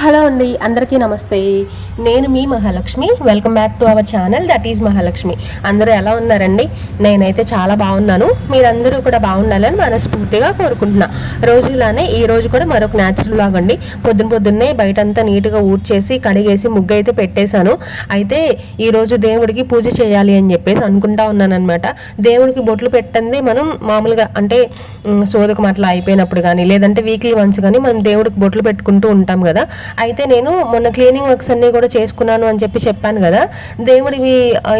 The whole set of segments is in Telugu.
హలో అండి అందరికీ నమస్తే. నేను మీ Mahalakshmi. Welcome back to our channel that is Mahalakshmi. అందరూ ఎలా ఉన్నారండి? నేనైతే చాలా బాగున్నాను. మీరందరూ కూడా బాగుండాలని మనస్ఫూర్తిగా కోరుకుంటున్నా. రోజులానే ఈ రోజు కూడా మరొక న్యాచురల్ లాగ్ అండి. పొద్దున పొద్దున్నే బయటంతా నీట్గా ఊడ్చేసి కడిగేసి ముగ్గు అయితే పెట్టేశాను. అయితే ఈరోజు దేవుడికి పూజ చేయాలి అని చెప్పేసి అనుకుంటా ఉన్నానమాట దేవుడికి బొట్లు పెట్టంది మనం మామూలుగా అంటే సోదకు సోదకం అట్లా అయిపోయినప్పుడు కానీ లేదంటే వీక్లీ వన్స్ కానీ మనం దేవుడికి బొట్లు పెట్టుకుంటూ ఉంటాం కదా. అయితే నేను మొన్న క్లీనింగ్ వర్క్స్ అన్నీ కూడా చేసుకున్నాను అని చెప్పి చెప్పాను కదా. దేవుడివి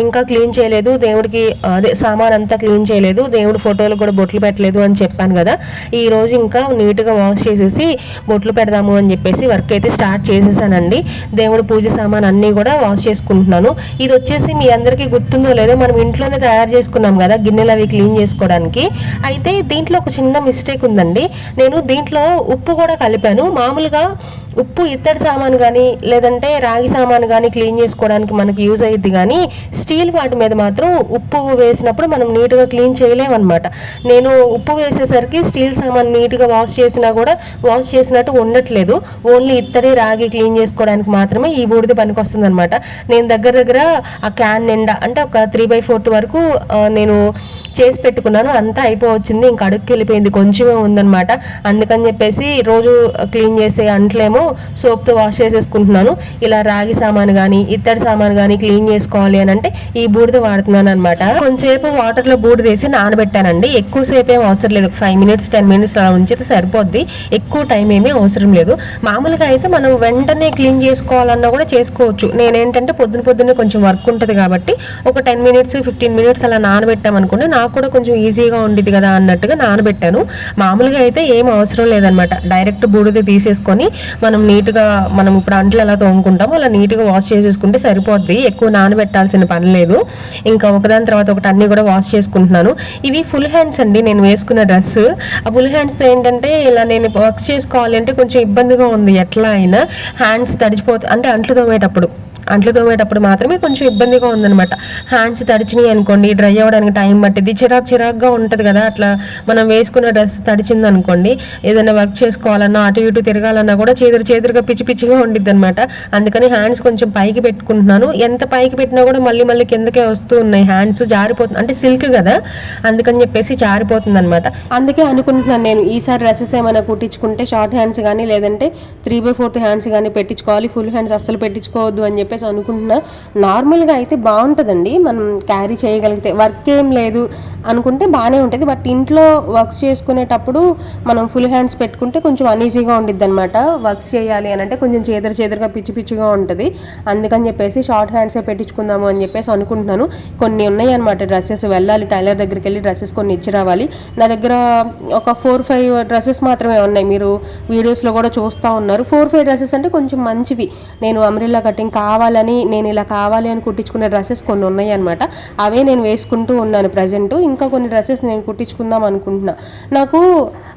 ఇంకా క్లీన్ చేయలేదు. దేవుడికి అదే సామాన్ అంతా క్లీన్ చేయలేదు. దేవుడి ఫోటోలు కూడా బొట్లు పెట్టలేదు అని చెప్పాను కదా. ఈ రోజు ఇంకా నీట్గా వాష్ చేసేసి బొట్లు పెడదాము అని చెప్పేసి వర్క్ అయితే స్టార్ట్ చేసేసానండి. దేవుడి పూజ సామాన్ అన్నీ కూడా వాష్ చేసుకుంటున్నాను. ఇది వచ్చేసి మీ అందరికీ గుర్తుందో లేదో మనం ఇంట్లోనే తయారు చేసుకున్నాం కదా గిన్నెలు అవి క్లీన్ చేసుకోవడానికి. అయితే దీంట్లో ఒక చిన్న మిస్టేక్ ఉందండి. నేను దీంట్లో ఉప్పు కూడా కలిపాను. మామూలుగా ఉప్పు ఇత్తడి సామాను కానీ లేదంటే రాగి సామాను కానీ క్లీన్ చేసుకోవడానికి మనకి యూజ్ అయ్యిద్ది కానీ స్టీల్ వాటి మీద మాత్రం ఉప్పు వేసినప్పుడు మనం నీట్గా క్లీన్ చేయలేమన్నమాట. నేను ఉప్పు వేసేసరికి స్టీల్ సామాన్ నీట్గా వాష్ చేసినా కూడా వాష్ చేసినట్టు ఉండట్లేదు. ఓన్లీ ఇత్తడి రాగి క్లీన్ చేసుకోవడానికి మాత్రమే ఈ బూడిద పనికి వస్తుంది అనమాట నేను దగ్గర దగ్గర ఆ క్యాన్ నిండా అంటే ఒక త్రీ బై ఫోర్త్ వరకు నేను చేసి పెట్టుకున్నాను అంతా అయిపోవచ్చింది. ఇంకా అడుగుకి వెళ్ళిపోయింది. కొంచెమే ఉందన్నమాట. అందుకని చెప్పేసి రోజు క్లీన్ చేసే అంట్లేమో సోప్తో వాష్ చేసేసుకుంటున్నాను. ఇలా రాగి సామాన్ కానీ ఇత్తడి సామాన్ కానీ క్లీన్ చేసుకోవాలి అని అంటే ఈ బూడిద వాడుతున్నాను అనమాట కొంచెంసేపు వాటర్లో బూడిద వేసి నానబెట్టానండి. ఎక్కువసేపు ఏం అవసరం లేదు. ఫైవ్ మినిట్స్ టెన్ మినిట్స్ అలా ఉంచితే సరిపోద్ది. ఎక్కువ టైం ఏమీ అవసరం లేదు. మామూలుగా అయితే మనం వెంటనే క్లీన్ చేసుకోవాలన్నా కూడా చేసుకోవచ్చు. నేనేంటంటే పొద్దున పొద్దున్నే కొంచెం వర్క్ ఉంటుంది కాబట్టి ఒక టెన్ మినిట్స్ ఫిఫ్టీన్ మినిట్స్ అలా నానబెట్టామనుకుంటే నాకు కూడా కొంచెం ఈజీగా ఉండేది కదా అన్నట్టుగా నానబెట్టాను. మామూలుగా అయితే ఏం అవసరం లేదనమాట డైరెక్ట్ బూడిద తీసేసుకొని మనం నీట్గా మనం ఇప్పుడు అంట్లు ఎలా తోముకుంటామో అలా నీట్గా వాష్ చేసేసుకుంటే సరిపోద్ది. ఎక్కువ నానబెట్టాల్సిన పని లేదు. ఇంకా ఒకదాని తర్వాత ఒకటి అన్ని కూడా వాష్ చేసుకుంటున్నాను. ఇవి ఫుల్ హ్యాండ్స్ అండి. నేను వేసుకున్న డ్రెస్. ఆ ఫుల్ హ్యాండ్స్తో ఏంటంటే ఇలా నేను వర్క్స్ చేసుకోవాలి అంటే కొంచెం ఇబ్బందిగా ఉంది. ఎట్లా అయినా హ్యాండ్స్ తడిచిపోతే అంటే అంట్లు తోమేటప్పుడు. అంట్లు తోమేటప్పుడు మాత్రమే కొంచెం ఇబ్బందిగా ఉందనమాట హ్యాండ్స్ తడిచినాయి అనుకోండి డ్రై అవ్వడానికి టైం పట్టింది చిరాకు చిరాకుగా ఉంటుంది కదా అట్లా మనం వేసుకున్న డ్రెస్ తడిచింది అనుకోండి ఏదైనా వర్క్ చేసుకోవాలన్నా అటు ఇటు తిరగాలన్నా కూడా చేదురు చేదురుగా పిచ్చి పిచ్చిగా ఉండిద్ది అనమాట అందుకని హ్యాండ్స్ కొంచెం పైకి పెట్టుకుంటున్నాను. ఎంత పైకి పెట్టినా కూడా మళ్ళీ మళ్ళీ కిందకే వస్తూ ఉన్నాయి. హ్యాండ్స్ జారిపోతుంది అంటే సిల్క్ కదా అందుకని చెప్పేసి జారిపోతుంది అనమాట అందుకే అనుకుంటున్నాను నేను ఈసారి డ్రెస్సెస్ ఏమైనా కుట్టించుకుంటే షార్ట్ హ్యాండ్స్ కానీ లేదంటే త్రీ బై ఫోర్త్ హ్యాండ్స్ కానీ పెట్టించుకోవాలి. ఫుల్ హ్యాండ్స్ అస్సలు పెట్టించుకోవద్దు అని చెప్పి చెప్పేసి అనుకుంటున్నా. నార్మల్గా అయితే బాగుంటుందండి. మనం క్యారీ చేయగలిగితే వర్క్ ఏం లేదు అనుకుంటే బాగానే ఉంటుంది. బట్ ఇంట్లో వర్క్స్ చేసుకునేటప్పుడు మనం ఫుల్ హ్యాండ్స్ పెట్టుకుంటే కొంచెం అనీజీగా ఉండిద్ది అనమాట వర్క్స్ చేయాలి అని అంటే కొంచెం చేదర చేదరగా పిచ్చి పిచ్చిగా ఉంటుంది. అందుకని చెప్పేసి షార్ట్ హ్యాండ్సే పెట్టించుకుందాము అని చెప్పేసి అనుకుంటున్నాను. కొన్ని ఉన్నాయి అనమాట డ్రెస్సెస్ వెళ్ళాలి టైలర్ దగ్గరికి వెళ్ళి డ్రెస్సెస్ కొన్ని ఇచ్చి రావాలి. నా దగ్గర ఒక ఫోర్ ఫైవ్ డ్రెస్సెస్ మాత్రమే ఉన్నాయి. మీరు వీడియోస్లో కూడా చూస్తూ ఉన్నారు. ఫోర్ ఫైవ్ డ్రెస్సెస్ అంటే కొంచెం మంచివి. నేను అమ్రిల్లా కటింగ్ కావాలి కావాలని నేను ఇలా కావాలి అని కుట్టించుకునే డ్రెస్సెస్ కొన్ని ఉన్నాయి అనమాట అవే నేను వేసుకుంటూ ఉన్నాను ప్రజెంట్ ఇంకా కొన్ని డ్రెస్సెస్ నేను కుట్టించుకుందాం అనుకుంటున్నా. నాకు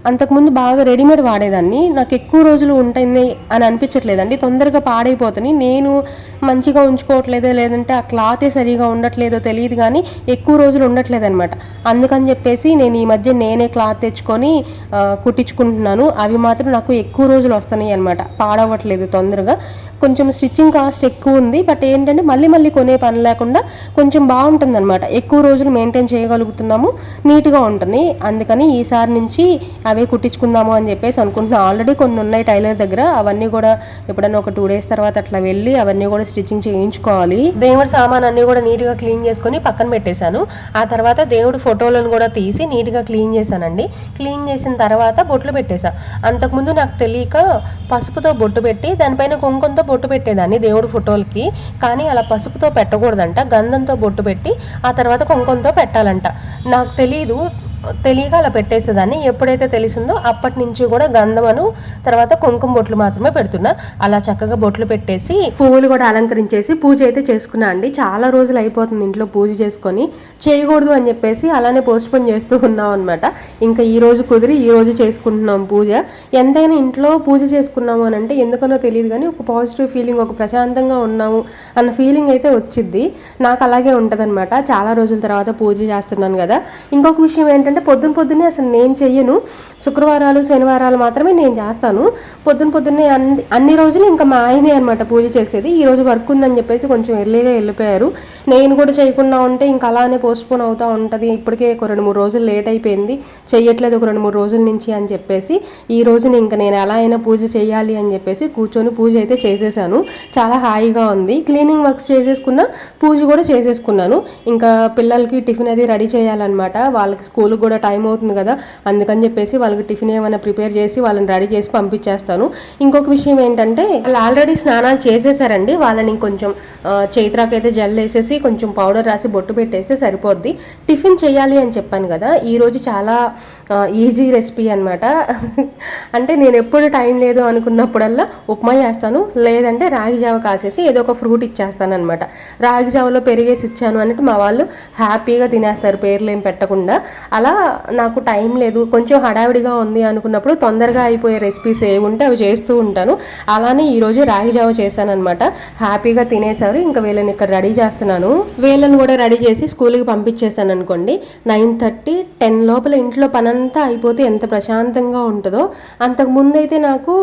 అంతకుముందు బాగా రెడీమేడ్ వాడేదాన్ని. నాకు ఎక్కువ రోజులు ఉంటాయి అని అనిపించట్లేదండి. తొందరగా పాడైపోతుంది నేను మంచిగా ఉంచుకోవట్లేదో లేదంటే ఆ క్లాతే సరిగా ఉండట్లేదో తెలియదు కానీ ఎక్కువ రోజులు ఉండట్లేదు అనమాట అందుకని చెప్పేసి నేను ఈ మధ్య నేనే క్లాత్ తెచ్చుకొని కుట్టించుకుంటున్నాను. అవి మాత్రం నాకు ఎక్కువ రోజులు వస్తున్నాయి అనమాట పాడవట్లేదు తొందరగా. కొంచెం స్టిచ్చింగ్ కాస్ట్ ఎక్కువ ఉంది. బట్ ఏంటంటే మళ్ళీ మళ్ళీ కొనే పని లేకుండా కొంచెం బాగుంటుంది అనమాట ఎక్కువ రోజులు మెయింటైన్ చేయగలుగుతున్నాము. నీట్గా ఉంటుంది. అందుకని ఈసారి నుంచి అవే కుట్టించుకుందాము అని చెప్పేసి అనుకుంటున్నాను ఆల్రెడీ కొన్ని ఉన్నాయి టైలర్ దగ్గర. అవన్నీ కూడా ఎప్పుడైనా ఒక టూ డేస్ తర్వాత అట్లా వెళ్ళి అవన్నీ కూడా స్టిచ్చింగ్ చేయించుకోవాలి. దేవుడి సామాన్ అన్ని కూడా నీట్గా క్లీన్ చేసుకొని పక్కన పెట్టేశాను. ఆ తర్వాత దేవుడు ఫోటోలను కూడా తీసి నీట్గా క్లీన్ చేశానండి. క్లీన్ చేసిన తర్వాత బొట్లు పెట్టేశా. అంతకుముందు నాకు తెలియక పసుపుతో బొట్టు పెట్టి దానిపైన కుంకుమతో బొట్టు పెట్టేదాన్ని దేవుడు ఫోటోలు పెద్దోళ్ళకి కానీ అలా పసుపుతో పెట్టకూడదంట గంధంతో బొట్టు పెట్టి ఆ తర్వాత కుంకుమతో పెట్టాలంట. నాకు తెలియదు తెలియక అలా పెట్టేసేదాన్ని. ఎప్పుడైతే తెలిసిందో అప్పటి నుంచి కూడా గంధమను తర్వాత కుంకుమ బొట్లు మాత్రమే పెడుతున్నా. అలా చక్కగా బొట్లు పెట్టేసి పువ్వులు కూడా అలంకరించేసి పూజ అయితే చేసుకున్నా అండి. చాలా రోజులు అయిపోతుంది ఇంట్లో పూజ చేసుకొని. చేయకూడదు అని చెప్పేసి అలానే పోస్ట్ పోన్ చేస్తూ ఉన్నాం అనమాట ఇంకా ఈ రోజు కుదిరి ఈ రోజు చేసుకుంటున్నాం పూజ. ఎంతైనా ఇంట్లో పూజ చేసుకున్నాము అని అంటే ఎందుకనో తెలియదు కానీ ఒక పాజిటివ్ ఫీలింగ్ ఒక ప్రశాంతంగా ఉన్నాము అన్న ఫీలింగ్ అయితే వచ్చింది నాకు అలాగే ఉంటదన్నమాట. చాలా రోజుల తర్వాత పూజ చేస్తున్నాను కదా. ఇంకొక విషయం ఏంటంటే ఏంటంటే పొద్దున పొద్దున్నే అసలు నేను చెయ్యను. శుక్రవారాలు శనివారాలు మాత్రమే నేను చేస్తాను. పొద్దున పొద్దున్నే అన్ని అన్ని రోజులు ఇంకా మా ఆయనే అనమాట పూజ చేసేది. ఈ రోజు వర్క్ ఉందని చెప్పేసి కొంచెం ఎర్లీగా వెళ్ళిపోయారు. నేను కూడా చేయకుండా ఉంటే ఇంకా అలానే పోస్ట్పోన్ అవుతూ ఉంటుంది. ఇప్పటికే ఒక రెండు మూడు రోజులు లేట్ అయిపోయింది. చెయ్యట్లేదు ఒక రెండు మూడు రోజుల నుంచి అని చెప్పేసి ఈ రోజున ఇంకా నేను ఎలా అయినా పూజ చేయాలి అని చెప్పేసి కూర్చొని పూజ అయితే చేసేసాను. చాలా హాయిగా ఉంది. క్లీనింగ్ వర్క్స్ చేసేసుకున్నా పూజ కూడా చేసేసుకున్నాను. ఇంకా పిల్లలకి టిఫిన్ అది రెడీ చేయాలన్నమాట. వాళ్ళకి స్కూల్కి కూడా టైం అవుతుంది కదా. అందుకని చెప్పేసి వాళ్ళకి టిఫిన్ ఏమైనా ప్రిపేర్ చేసి వాళ్ళని రెడీ చేసి పంపించేస్తాను. ఇంకొక విషయం ఏంటంటే వాళ్ళు ఆల్రెడీ స్నానాలు చేసేసారండి. వాళ్ళని కొంచెం చైత్రాకైతే జెల్ వేసేసి కొంచెం పౌడర్ రాసి బొట్టు పెట్టేస్తే సరిపోద్ది. టిఫిన్ చేయాలి అని చెప్పాను కదా. ఈరోజు చాలా ఈజీ రెసిపీ అనమాట అంటే నేను ఎప్పుడు టైం లేదు అనుకున్నప్పుడల్లా ఉప్మా చేస్తాను. లేదంటే రాగి జావ కాసేసి ఏదో ఒక ఫ్రూట్ ఇచ్చేస్తాను అనమాట రాగి జావలో పెరిగేసి ఇచ్చాను అన్నట్టు మా వాళ్ళు హ్యాపీగా తినేస్తారు. పేర్లు ఏం పెట్టకుండా. అలా నాకు టైం లేదు. కొంచెం హడావిడిగా ఉంది అనుకున్నప్పుడు తొందరగా అయిపోయే రెసిపీస్ ఏ ఉంటే అవి చేస్తూ ఉంటాను. అలానే ఈరోజు రాగి జావ చేశాను అనమాట హ్యాపీగా తినేశారు. ఇంకా వీళ్ళని ఇక్కడ రెడీ చేస్తున్నాను. వీళ్ళని కూడా రెడీ చేసి స్కూల్కి పంపించేశాను అనుకోండి. నైన్ థర్టీ టెన్ లోపల ఇంట్లో అంతా అయిపోతే ఎంత ప్రశాంతంగా ఉంటుందో. అంతకు ముందైతే నాకు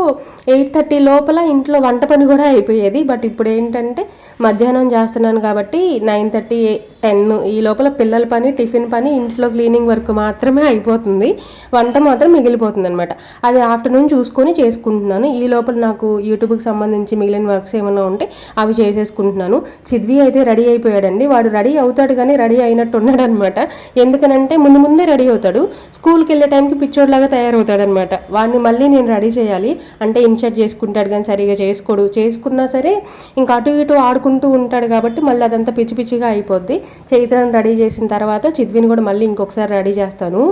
ఎయిట్ థర్టీ లోపల ఇంట్లో వంట పని కూడా అయిపోయేది. బట్ ఇప్పుడు ఏంటంటే మధ్యాహ్నం చేస్తున్నాను కాబట్టి నైన్ థర్టీ టెన్ ఈ లోపల పిల్లల పని టిఫిన్ పని ఇంట్లో క్లీనింగ్ వర్క్ మాత్రమే అయిపోతుంది. వంట మాత్రం మిగిలిపోతుంది అనమాట అది ఆఫ్టర్నూన్ చూసుకొని చేసుకుంటున్నాను. ఈ లోపల నాకు యూట్యూబ్కి సంబంధించి మిగిలిన వర్క్స్ ఏమైనా ఉంటే అవి చేసేసుకుంటున్నాను. చిద్వి అయితే రెడీ అయిపోయాడండి. వాడు రెడీ అవుతాడు కానీ రెడీ అయినట్టు ఉన్నాడు అనమాట ఎందుకనంటే ముందు ముందే రెడీ అవుతాడు. స్కూల్కి వెళ్ళే టైంకి పిచ్చోడ్లాగా తయారవుతాడనమాట వాడిని మళ్ళీ నేను రెడీ చేయాలి. అంటే ఇన్షర్ట్ చేసుకుంటాడు కానీ సరిగా చేసుకోడు. చేసుకున్నా సరే ఇంకా అటు ఇటు ఆడుకుంటూ ఉంటాడు కాబట్టి మళ్ళీ అదంతా పిచ్చి పిచ్చిగా అయిపోద్ది. చైత్రాన్ని రెడీ చేసిన తర్వాత చిద్విని కూడా మళ్ళీ ఇంకొకసారి రెడీ చేస్తాను.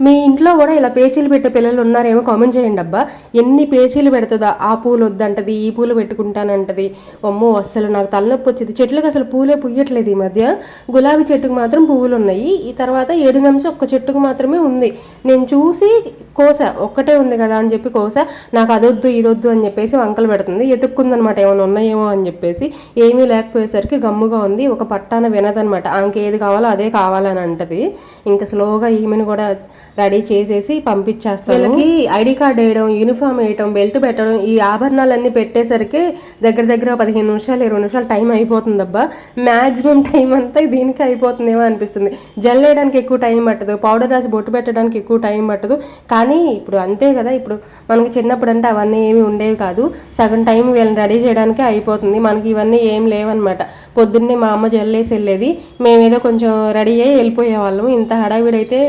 మీ ఇంట్లో కూడా ఇలా పేచీలు పెట్టే పిల్లలు ఉన్నారేమో కామెంట్ చేయండి అబ్బా. ఎన్ని పేచీలు పెడుతుందా. ఆ పూలు వద్దంటది ఈ పూలు పెట్టుకుంటానంటది. అమ్మో అస్సలు నాకు తలనొప్పి వచ్చింది. చెట్లకు అసలు పూలే పుయ్యట్లేదు ఈ మధ్య. గులాబీ చెట్టుకు మాత్రం పువ్వులు ఉన్నాయి. ఈ తర్వాత ఏడు నిమిషం ఒక్క చెట్టుకు మాత్రమే ఉంది. నేను చూసి కోస ఒక్కటే ఉంది కదా అని చెప్పి కోస నాకు అదొద్దు ఇదొద్దు అని చెప్పేసి వంకలు పెడుతుంది. ఎతుక్కుందనమాట ఏమైనా ఉన్నాయేమో అని చెప్పేసి. ఏమీ లేకపోయేసరికి గమ్ముగా ఉంది. ఒక పట్టాన వినదనమాట. ఆమెకి ఏది కావాలో అదే కావాలని అంటది. ఇంకా స్లోగా ఈమెను కూడా రెడీ చేసేసి పంపించేస్తాను. వీళ్ళకి ఐడి కార్డ్ వేయడం యూనిఫామ్ వేయడం బెల్ట్ పెట్టడం ఈ ఆభరణాలన్నీ పెట్టేసరికి దగ్గర దగ్గర పదిహేను నిమిషాలు ఇరవై నిమిషాలు టైం అయిపోతుంది అబ్బా మ్యాక్సిమం టైం అంతా దీనికి అయిపోతుందేమో అనిపిస్తుంది. జెల్ వేయడానికి ఎక్కువ టైం పట్టదు పౌడర్ రాసి బొట్టు పెట్టడానికి ఎక్కువ టైం పట్టదు. కానీ ఇప్పుడు అంతే కదా ఇప్పుడు మనకి చిన్నప్పుడు అంటే అవన్నీ ఏమి ఉండేవి కాదు. సగం టైం వీళ్ళని రెడీ చేయడానికే అయిపోతుంది. మనకి ఇవన్నీ ఏం లేవన్నమాట. పొద్దున్నే మా అమ్మ జల్లేసి వెళ్ళేది. మేమేదో కొంచెం రెడీ అయ్యి వెళ్ళిపోయే వాళ్ళము ఇంత హడావిడైతే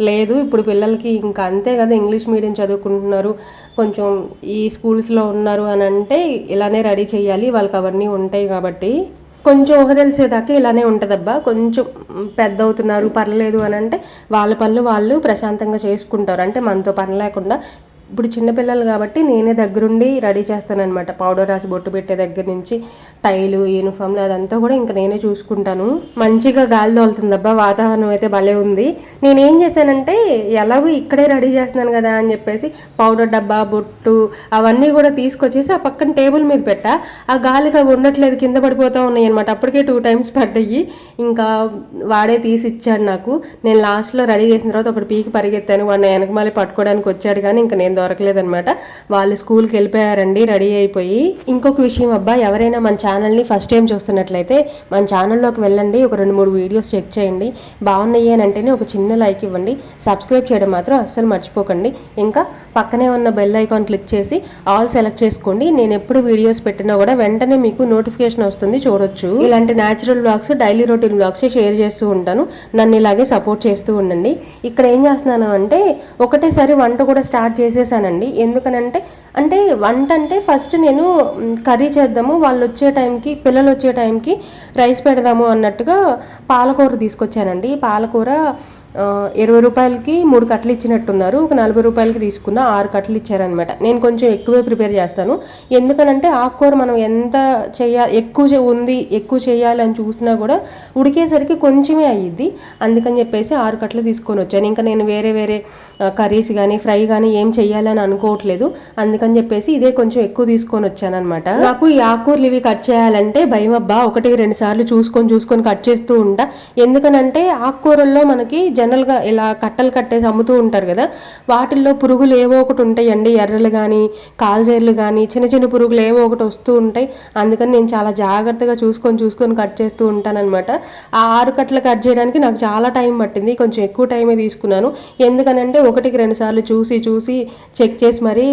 లేదు ఇప్పుడు పిల్లలకి ఇంకా అంతే కదా ఇంగ్లీష్ మీడియం చదువుకుంటున్నారు కొంచెం ఈ స్కూల్స్లో ఉన్నారు అని అంటే ఇలానే రెడీ చేయాలి వాళ్ళకి అవన్నీ ఉంటాయి కాబట్టి. కొంచెం ఊహ తెలిసేదాకా ఇలానే ఉంటుందబ్బా కొంచెం పెద్ద అవుతున్నారు పర్లేదు అని అంటే వాళ్ళ పనులు వాళ్ళు ప్రశాంతంగా చేసుకుంటారు అంటే మనతో పని లేకుండా ఇప్పుడు చిన్నపిల్లలు కాబట్టి నేనే దగ్గరుండి రెడీ చేస్తానన్నమాట. పౌడర్ రాసి బొట్టు పెట్టే దగ్గర నుంచి టైలు యూనిఫామ్లు అదంతా కూడా ఇంకా నేనే చూసుకుంటాను. మంచిగా గాలి తోలుతుందబ్బా వాతావరణం అయితే భలే ఉంది. నేనేం చేశానంటే ఎలాగో ఇక్కడే రెడీ చేస్తున్నాను కదా అని చెప్పేసి పౌడర్ డబ్బా బొట్టు అవన్నీ కూడా తీసుకొచ్చేసి ఆ పక్కన టేబుల్ మీద పెట్టా. ఆ గాలికి అవి ఉండట్లేదు కింద పడిపోతూ ఉన్నాయి అనమాట అప్పటికే టూ టైమ్స్ పడ్డాయి. ఇంకా వాడే తీసి ఇచ్చాడు నాకు. నేను లాస్ట్లో రెడీ చేసిన తర్వాత ఒకటి పీకి పరిగెత్తాను. వాడిని వెనక మళ్ళీ పట్టుకోవడానికి వచ్చాడు కానీ ఇంకా నేను దొరకలేదనమాట వాళ్ళు స్కూల్కి వెళ్ళిపోయారండి రెడీ అయిపోయి. ఇంకొక విషయం అబ్బా ఎవరైనా మన ఛానల్ని ఫస్ట్ టైం చూస్తున్నట్లయితే మన ఛానల్లోకి వెళ్ళండి ఒక రెండు మూడు వీడియోస్ చెక్ చేయండి. బాగున్నాయి అని అంటేనే ఒక చిన్న లైక్ ఇవ్వండి. సబ్స్క్రైబ్ చేయడం మాత్రం అస్సలు మర్చిపోకండి. ఇంకా పక్కనే ఉన్న బెల్ ఐకాన్ క్లిక్ చేసి ఆల్ సెలెక్ట్ చేసుకోండి. నేను ఎప్పుడు వీడియోస్ పెట్టినా కూడా వెంటనే మీకు నోటిఫికేషన్ వస్తుంది చూడొచ్చు. ఇలాంటి natural blogs daily routine blogs share చేస్తూ ఉంటాను. నన్ను ఇలాగే సపోర్ట్ చేస్తూ ఉండండి. ఇక్కడ ఏం చేస్తున్నాను అంటే ఒకటేసారి వంట కూడా స్టార్ట్ చేశానండి. ఎందుకనంటే అంటే వంట అంటే ఫస్ట్ నేను కర్రీ చేద్దాము వాళ్ళు వచ్చే టైంకి పిల్లలు వచ్చే టైంకి రైస్ పెడదాము అన్నట్టుగా పాలకూర తీసుకొచ్చానండి. పాలకూర ఇరవై రూపాయలకి మూడు కట్టలు ఇచ్చినట్టున్నారు. ఒక నలభై రూపాయలకి తీసుకున్న ఆరు కట్టలు ఇచ్చారనమాట నేను కొంచెం ఎక్కువే ప్రిపేర్ చేస్తాను. ఎందుకనంటే ఆకుకూర మనం ఎంత చేయ ఎక్కువ ఉంది ఎక్కువ చేయాలి అని చూసినా కూడా ఉడికేసరికి కొంచెమే అయ్యిద్ది. అందుకని చెప్పేసి ఆరు కట్టలు తీసుకొని వచ్చాను. ఇంకా నేను వేరే వేరే కర్రీస్ కానీ ఫ్రై కానీ ఏం చేయాలని అనుకోవట్లేదు. అందుకని చెప్పేసి ఇదే కొంచెం ఎక్కువ తీసుకొని వచ్చాను అనమాట నాకు ఈ ఆకుకూరలు ఇవి కట్ చేయాలంటే భయం అబ్బా ఒకటి రెండు సార్లు చూసుకొని చూసుకొని కట్ చేస్తూ ఉంటా. ఎందుకనంటే ఆకుకూరల్లో మనకి జనరల్గా ఇలా కట్టలు కట్టేసి అమ్ముతూ ఉంటారు కదా వాటిల్లో పురుగులు ఏవో ఒకటి ఉంటాయండి ఎర్రలు కానీ కాల్జేర్లు కానీ చిన్న చిన్న పురుగులు ఏవో ఒకటి వస్తూ ఉంటాయి. అందుకని నేను చాలా జాగ్రత్తగా చూసుకొని చూసుకొని కట్ చేస్తూ ఉంటానన్నమాట. ఆ ఆరు కట్టలు కట్ చేయడానికి నాకు చాలా టైం పట్టింది. కొంచెం ఎక్కువ టైమే తీసుకున్నాను. ఎందుకనంటే ఒకటికి రెండు సార్లు చూసి చూసి చెక్ చేసి మరీ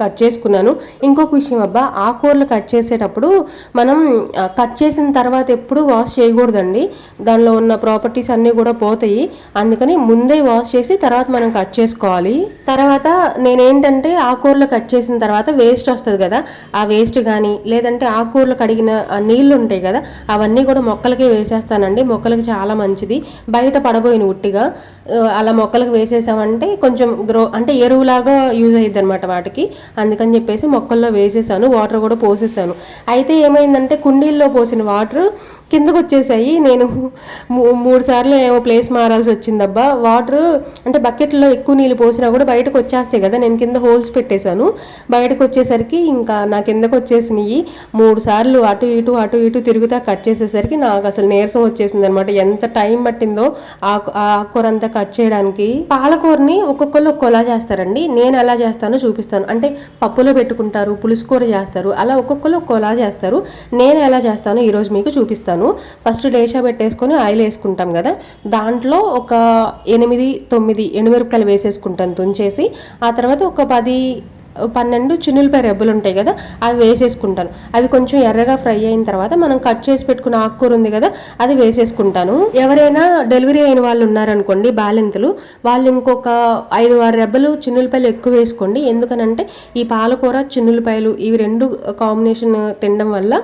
కట్ చేసుకున్నాను. ఇంకొక విషయం అబ్బా ఆకుకూరలు కట్ చేసేటప్పుడు మనం కట్ చేసిన తర్వాత ఎప్పుడు వాష్ చేయకూడదండి. దానిలో ఉన్న ప్రాపర్టీస్ అన్నీ కూడా పోతాయి. అందుకని అందుకని ముందే వాష్ చేసి తర్వాత మనం కట్ చేసుకోవాలి. తర్వాత నేనేంటంటే ఆకుకూరలు కట్ చేసిన తర్వాత వేస్ట్ వస్తుంది కదా ఆ వేస్ట్ కానీ లేదంటే ఆకుకూరలు కడిగిన నీళ్ళు ఉంటాయి కదా అవన్నీ కూడా మొక్కలకే వేసేస్తానండి. మొక్కలకి చాలా మంచిది. బయట పడబోయిన ఉట్టిగా అలా మొక్కలకు వేసేసామంటే కొంచెం గ్రో అంటే ఎరువులాగా యూజ్ అయ్యిద్ది అనమాట వాటికి. అందుకని చెప్పేసి మొక్కల్లో వేసేసాను వాటర్ కూడా పోసేసాను. అయితే ఏమైందంటే కుండీల్లో పోసిన వాటర్ కిందకు వచ్చేసాయి నేను మూ- మూడు సార్లు ఏమో ప్లేస్ మారాల్సి డబ్బా వాటర్ అంటే బకెట్లో ఎక్కువ నీళ్ళు పోసినా కూడా బయటకు వచ్చేస్తాయి కదా. నేను కింద హోల్స్ పెట్టేశాను. బయటకు వచ్చేసరికి ఇంకా నా కిందకు వచ్చేసినాయి. మూడు సార్లు అటు ఇటు అటు ఇటు తిరుగుతా కట్ చేసేసరికి నాకు అసలు నీరసం వచ్చేసింది అనమాట ఎంత టైం పట్టిందో ఆ ఆకుకూర అంతా కట్ చేయడానికి. పాలకూరని ఒక్కొక్కరు ఒక్కోలా చేస్తారండి. నేను ఎలా చేస్తానో చూపిస్తాను. అంటే పప్పులో పెట్టుకుంటారు పులుసుకూర చేస్తారు. అలా ఒక్కొక్కరు ఒక్కోలా చేస్తారు. నేను ఎలా చేస్తానో ఈరోజు మీకు చూపిస్తాను. ఫస్ట్ డేషా పెట్టేసుకొని ఆయిల్ వేసుకుంటాం కదా. దాంట్లో ఒక ఎనిమిది తొమ్మిది ఎండుమిరపకాయలు వేసేసుకుంటాను తుంచేసి. ఆ తర్వాత ఒక పది పన్నెండు చిన్నులపై రెబ్బలు ఉంటాయి కదా అవి వేసేసుకుంటాను. అవి కొంచెం ఎర్రగా ఫ్రై అయిన తర్వాత మనం కట్ చేసి పెట్టుకున్న ఆకుకూర ఉంది కదా అది వేసేసుకుంటాను. ఎవరైనా డెలివరీ అయిన వాళ్ళు ఉన్నారనుకోండి బాలింతలు వాళ్ళు ఇంకొక ఐదు ఆరు రెబ్బలు చిన్నులపాయలు ఎక్కువ వేసుకోండి. ఎందుకనంటే ఈ పాలకూర చిన్నులపాయలు ఇవి రెండు కాంబినేషన్ తినడం వల్ల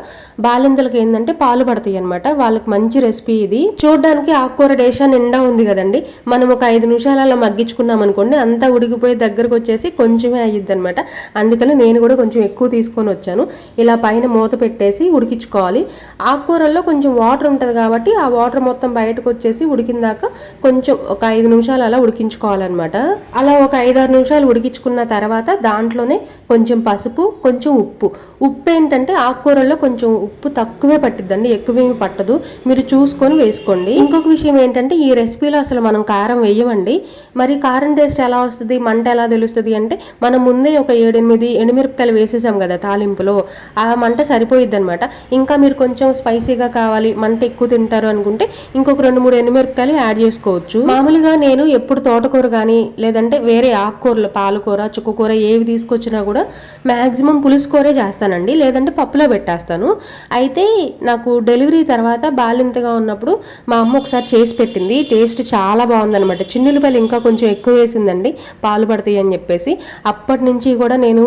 బాలింతలకు ఏంటంటే పాలు పడతాయి అనమాట వాళ్ళకి మంచి రెసిపీ ఇది. చూడడానికి ఆకుకూర డేషా నిండా ఉంది కదండి. మనం ఒక ఐదు నిమిషాలు అలా మగ్గించుకున్నాం అనుకోండి అంతా ఉడికిపోయి దగ్గరకు వచ్చేసి కొంచెమే అయ్యిద్ది అనమాట అందుకని నేను కూడా కొంచెం ఎక్కువ తీసుకొని వచ్చాను. ఇలా పైన మూత పెట్టేసి ఉడికించుకోవాలి. ఆకుకూరల్లో కొంచెం వాటర్ ఉంటుంది కాబట్టి ఆ వాటర్ మొత్తం బయటకు వచ్చేసి ఉడికిందాక కొంచెం ఒక ఐదు నిమిషాలు అలా ఉడికించుకోవాలన్నమాట. అలా ఒక ఐదారు నిమిషాలు ఉడికించుకున్న తర్వాత దాంట్లోనే కొంచెం పసుపు కొంచెం ఉప్పు. ఉప్పు ఏంటంటే ఆకుకూరల్లో కొంచెం ఉప్పు తక్కువే పట్టిద్దండి ఎక్కువేమి పట్టదు. మీరు చూసుకొని వేసుకోండి. ఇంకొక విషయం ఏంటంటే ఈ రెసిపీలో అసలు మనం కారం వేయమండి. మరి కారం టేస్ట్ ఎలా వస్తుంది మంట ఎలా తెలుస్తుంది అంటే మనం ముందే ఒక ఏడెనిమిది ఎండుమిరపకాయలు వేసేసాం కదా తాలింపులో ఆ మంట సరిపోయిద్ది అనమాట ఇంకా మీరు కొంచెం స్పైసీగా కావాలి మంట ఎక్కువ తింటారు అనుకుంటే ఇంకొక రెండు మూడు ఎండుమిరపకాయలు యాడ్ చేసుకోవచ్చు. మామూలుగా నేను ఎప్పుడు తోటకూర కానీ లేదంటే వేరే ఆకుకూరలు పాలకూర చుక్కకూర ఏవి తీసుకొచ్చినా కూడా మ్యాక్సిమం పులుసు కూరే చేస్తానండి. లేదంటే పప్పులో పెట్టేస్తాను. అయితే నాకు డెలివరీ తర్వాత బాలింతగా ఉన్నప్పుడు మా అమ్మ ఒకసారి చేసి పెట్టింది. టేస్ట్ చాలా బాగుందనమాట చిన్నులపల్లి ఇంకా కొంచెం ఎక్కువ వేసిందండి. పాలు పడతాయి అని చెప్పేసి. అప్పటి నుంచి కూడా నేను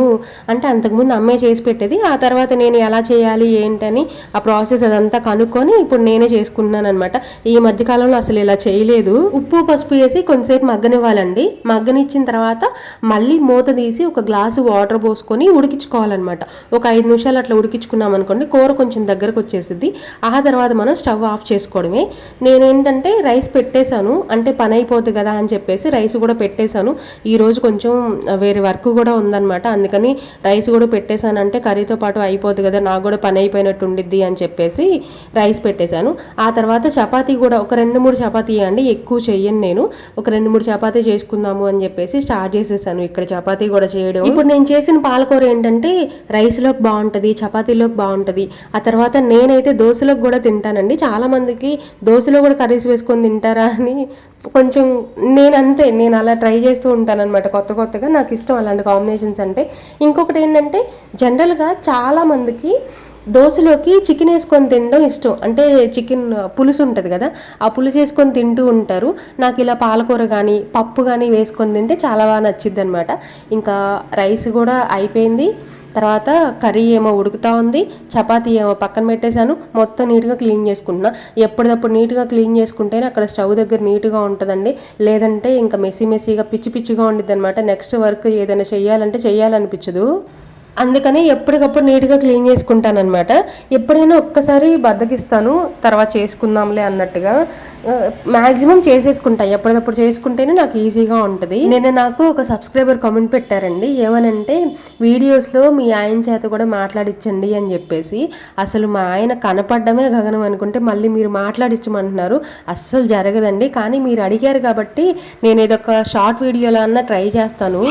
అంటే అంతకుముందు అమ్మే చేసి పెట్టేది. ఆ తర్వాత నేను ఎలా చేయాలి ఏంటని ఆ ప్రాసెస్ అదంతా కనుక్కొని ఇప్పుడు నేనే చేసుకున్నాను అనమాట ఈ మధ్యకాలంలో అసలు ఇలా చేయలేదు. ఉప్పు పసుపు వేసి కొంతసేపు మగ్గనివ్వాలండి. మగ్గనిచ్చిన తర్వాత మళ్ళీ మూత తీసి ఒక గ్లాసు వాటర్ పోసుకొని ఉడికించుకోవాలన్నమాట. ఒక ఐదు నిమిషాలు అట్లా ఉడికించుకున్నాం అనుకోండి కూర కొంచెం దగ్గరకు వచ్చేసింది ఆ తర్వాత మనం స్టవ్ ఆఫ్ చేసుకోవడమే. నేనేంటంటే రైస్ పెట్టేశాను. అంటే పని అయిపోతుంది కదా అని చెప్పేసి రైస్ కూడా పెట్టేశాను. ఈ రోజు కొంచెం వేరే వర్క్ కూడా ఉందన్నమాట. అనమాట అందుకని రైస్ కూడా పెట్టేశానంటే కర్రీతో పాటు అయిపోద్ది కదా నాకు కూడా పని అయిపోయినట్టు ఉండిద్ది అని చెప్పేసి రైస్ పెట్టేశాను. ఆ తర్వాత చపాతీ కూడా ఒక రెండు మూడు చపాతీ అండి ఎక్కువ చెయ్యను నేను. ఒక రెండు మూడు చపాతీ చేసుకుందాము అని చెప్పేసి స్టార్ట్ చేసేసాను. ఇక్కడ చపాతీ కూడా చేయడం. ఇప్పుడు నేను చేసిన పాలకూర ఏంటంటే రైస్లోకి బాగుంటుంది చపాతీలోకి బాగుంటుంది. ఆ తర్వాత నేనైతే దోశలోకి కూడా తింటానండి. చాలామందికి దోశలో కూడా కర్రీస్ వేసుకొని తింటారా అని కొంచెం నేను అంతే నేను అలా ట్రై చేస్తూ ఉంటానన్నమాట కొత్త కొత్తగా. నాకు ఇష్టం అలాంటి కాంబినేషన్స్ అంటే. ఇంకొకటి ఏంటంటే జనరల్గా చాలామందికి దోశలోకి చికెన్ వేసుకొని తినడం ఇష్టం. అంటే చికెన్ పులుసు ఉంటుంది కదా ఆ పులుసు వేసుకొని తింటూ ఉంటారు. నాకు ఇలా పాలకూర కానీ పప్పు కానీ వేసుకొని తింటే చాలా బాగా నచ్చిద్ది అనమాట ఇంకా రైస్ కూడా అయిపోయింది. తర్వాత కర్రీ ఏమో ఉడుకుతా ఉంది. చపాతీ ఏమో పక్కన పెట్టేశాను. మొత్తం నీట్గా క్లీన్ చేసుకుంటున్నా. ఎప్పటికప్పుడు నీట్గా క్లీన్ చేసుకుంటేనే అక్కడ స్టవ్ దగ్గర నీట్గా ఉంటుందండి. లేదంటే ఇంకా మెస్సీ మెస్సీగా పిచ్చి పిచ్చిగా ఉండిద్ది అనమాట నెక్స్ట్ వర్క్ ఏదైనా చేయాలంటే చేయాలనిపించదు అందుకని ఎప్పటికప్పుడు నీట్గా క్లీన్ చేసుకుంటాను అనమాట ఎప్పుడైనా ఒక్కసారి బద్దకిస్తాను తర్వాత చేసుకుందాంలే అన్నట్టుగా మ్యాక్సిమం చేసేసుకుంటాను ఎప్పటికప్పుడు చేసుకుంటేనే నాకు ఈజీగా ఉంటుంది. నేను నాకు ఒక సబ్స్క్రైబర్ కామెంట్ పెట్టారండి. ఏమనంటే వీడియోస్లో మీ ఆయన చేత కూడా మాట్లాడించండి అని చెప్పేసి. అసలు మా ఆయన కనపడమే గగనం అనుకుంటే మళ్ళీ మీరు మాట్లాడించమంటున్నారు అస్సలు జరగదండి. కానీ మీరు అడిగారు కాబట్టి నేను ఇదొక షార్ట్ వీడియోలో అన్న ట్రై చేస్తాను.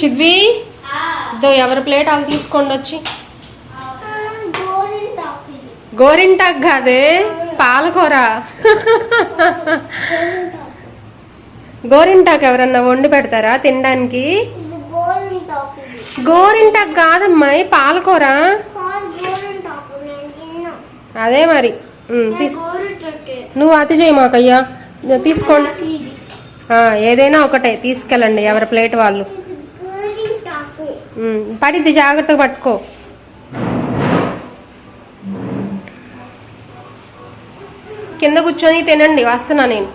చిద్వి దో ఎవరి ప్లేట్ వాళ్ళు తీసుకోండి వచ్చి. గోరింటాక్ కాదే పాలకూర. గోరింటాక్ ఎవరన్నా వండి పెడతారా తినడానికి? గోరింటాక్ కాదమ్మాయి పాలకూర. అదే మరి. నువ్వు అతి చేయి మాకయ్యా. తీసుకోండి. ఏదైనా ఒకటే తీసుకెళ్ళండి ఎవరి ప్లేట్ వాళ్ళు. పడిద్ది జాగ్రత్తగా పట్టుకో. కింద కూర్చొని తినండి వస్తున్నా నేను.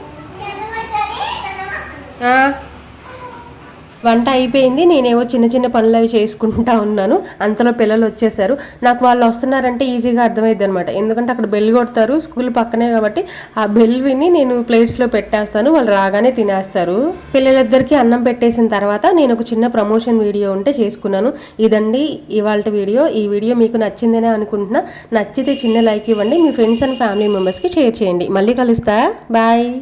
వంట అయిపోయింది. నేనేవో చిన్న చిన్న పనులు అవి చేసుకుంటా ఉన్నాను. అంతలో పిల్లలు వచ్చేసారు. నాకు వాళ్ళు వస్తున్నారంటే ఈజీగా అర్థమైద్ది అనమాట ఎందుకంటే అక్కడ బెల్ కొడతారు. స్కూల్ పక్కనే కాబట్టి ఆ బెల్ విని నేను ప్లేట్స్లో పెట్టేస్తాను. వాళ్ళు రాగానే తినేస్తారు. పిల్లలిద్దరికీ అన్నం పెట్టేసిన తర్వాత నేను ఒక చిన్న ప్రమోషన్ వీడియో ఉంటే చేసుకున్నాను. ఇదండి ఇవాళ వీడియో. ఈ వీడియో మీకు నచ్చిందనే అనుకుంటున్నా. నచ్చితే చిన్న లైక్ ఇవ్వండి. మీ ఫ్రెండ్స్ అండ్ ఫ్యామిలీ మెంబర్స్కి షేర్ చేయండి. మళ్ళీ కలుస్తా. బాయ్.